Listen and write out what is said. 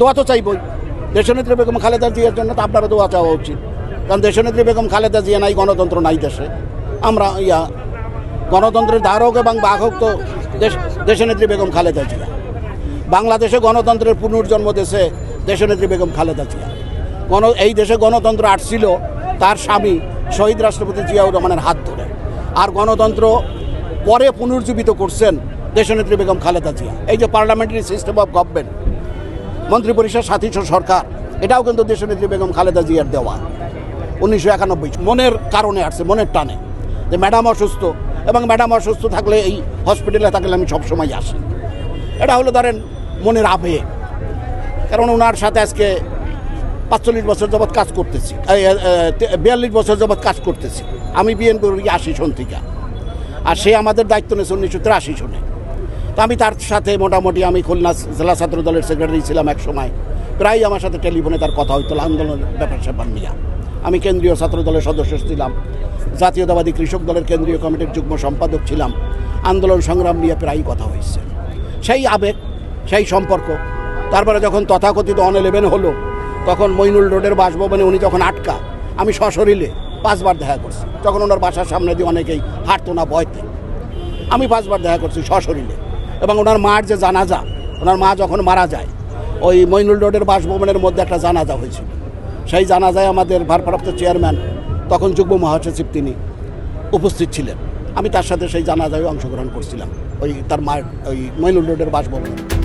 দোয়া তো চাইবই। দেশনেত্রী বেগম খালেদা জিয়ার জন্য তো আপনারও দোয়া চাওয়া উচিত। কারণ দেশনেত্রী বেগম খালেদা জিয়া নাই, গণতন্ত্র নাই দেশে। আমরা ইয়া, গণতন্ত্রের ধারক এবং বাহক তো দেশ, দেশনেত্রী বেগম খালেদা জিয়া। বাংলাদেশে গণতন্ত্রের পুনর্জন্ম দেশে দেশনেত্রী বেগম খালেদা জিয়া। গণ, এই দেশে গণতন্ত্র আসছিল তার স্বামী শহীদ রাষ্ট্রপতি জিয়াউর রহমানের হাত ধরে। আর গণতন্ত্র পরে পুনর্জীবিত করছেন দেশনেত্রী বেগম খালেদা জিয়া। এই যে পার্লামেন্টারি সিস্টেম অফ গভর্নমেন্ট মন্ত্রিপরিষদ সাথী সরকার। এটাও কিন্তু দেশনেত্রী বেগম খালেদা জিয়ার দেওয়া। উনিশশো একানব্বই মনের কারণে আসছে, মনের টানে যে ম্যাডাম অসুস্থ এবং ম্যাডাম অসুস্থ থাকলে এই হসপিটালে থাকলে আমি সবসময় আসি। এটা হলো ধরেন মনের আবেগ। কারণ ওনার সাথে আজকে পাঁচচল্লিশ বছর যাবৎ কাজ করতেছি বিয়াল্লিশ বছর যাবৎ কাজ করতেছি। আমি বিএনপি করি আশি সন আর সে আমাদের দায়িত্ব নিয়েছে উনিশশো তিরাশি সনে। তা আমি তার সাথে মোটামুটি আমি খুলনা জেলা ছাত্র দলের সেক্রেটারি ছিলাম এক সময়। প্রায় আমার সাথে টেলিফোনে তার কথা হইতো, আন্দোলনের ব্যাপার স্যাপার নিয়ে। আমি কেন্দ্রীয় ছাত্র দলের সদস্য ছিলাম, জাতীয়তাবাদী কৃষক দলের কেন্দ্রীয় কমিটির যুগ্ম সম্পাদক ছিলাম, আন্দোলন সংগ্রাম নিয়ে প্রায়ই কথা হয়েছে সেই আবেগ, সেই সম্পর্ক, তারপরে যখন তথাকথিত অন ইলেভেন হলো, তখন মইনুল রোডের বাসভবনে উনি যখন আটকা, আমি সশরীরে পাঁচবার দেখা করছি। তখন ওনার বাসার সামনে দিয়ে অনেকেই হাঁটতো না ভয়তে আমি পাঁচবার দেখা করছি সশরীরে। এবং ওনার মার যে জানাজা, ওনার মা যখন মারা যায়, ওই মইনুল রোডের বাসভবনের মধ্যে একটা জানাজা হয়েছিল। সেই জানাজায় আমাদের ভারপ্রাপ্ত চেয়ারম্যান, তখন যুগ্ম মহাসচিব তিনি উপস্থিত ছিলেন। আমি তার সাথে সেই জানাজায় অংশগ্রহণ করছিলাম, ওই তার মায়ের ওই মইনুল রোডের বাসভবনে।